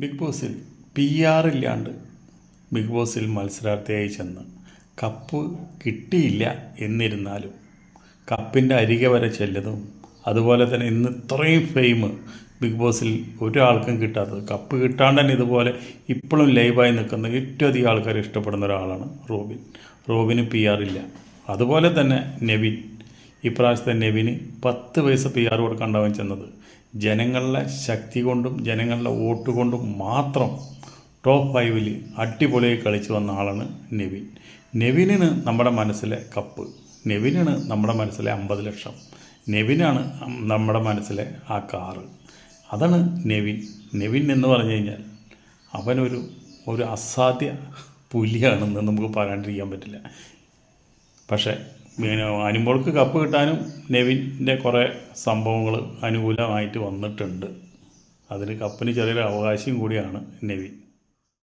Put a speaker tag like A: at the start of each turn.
A: Big ബോസിൽ P R ഇല്ലാണ്ട് big ബോസിൽ മത്സരാർത്ഥിയായി ചെന്ന് കപ്പ് കിട്ടിയില്ല എന്നിരുന്നാലും കപ്പിന്റെ അരികെ വരെ ചെല്ലതും അതുപോലെ തന്നെ ഇന്ന് ഇത്രയും ഫെയിം ബിഗ് ബോസിൽ ഒരാൾക്കും കിട്ടാത്തത്. കപ്പ് കിട്ടാണ്ട് തന്നെ ഇതുപോലെ ഇപ്പോഴും ലൈവായി നിൽക്കുന്ന ഏറ്റവും അധികം ആൾക്കാർ ഇഷ്ടപ്പെടുന്ന ഒരാളാണ് റോബിൻ. റോബിന് പി ആർ ഇല്ല. അതുപോലെ തന്നെ നെവിൻ. ഇപ്രാവശ്യത്തെ നെവിന് പത്ത് പൈസ പി ആർ കൊടുക്കാണ്ടാവാൻ ചെന്നത്. ജനങ്ങളുടെ ശക്തി കൊണ്ടും ജനങ്ങളുടെ വോട്ട് കൊണ്ടും മാത്രം ടോപ്പ് ഫൈവിൽ അടിപൊളിയായി കളിച്ചു വന്ന ആളാണ് നെവിൻ. നെവിനിന് നമ്മുടെ മനസ്സിലെ കപ്പ്. നെവിനാണ് നമ്മുടെ മനസ്സിലെ അമ്പത് ലക്ഷം. നെവിനാണ് നമ്മുടെ മനസ്സിലെ ആ കാറ്. അതാണ് നെവിൻ. നെവിൻ എന്ന് പറഞ്ഞു കഴിഞ്ഞാൽ അവനൊരു ഒരു അസാധ്യ പുലിയാണെന്ന് നമുക്ക് പറയാണ്ടിരിക്കാൻ പറ്റില്ല. പക്ഷേ പിന്നെ അനുമോൾക്ക് കപ്പ് കിട്ടാനും നെവിന്റെ കുറേ സംഭവങ്ങൾ അനുകൂലമായിട്ട് വന്നിട്ടുണ്ട്. അതിന് കപ്പിന് ചെറിയൊരു അവകാശം കൂടിയാണ് നെവിൻ.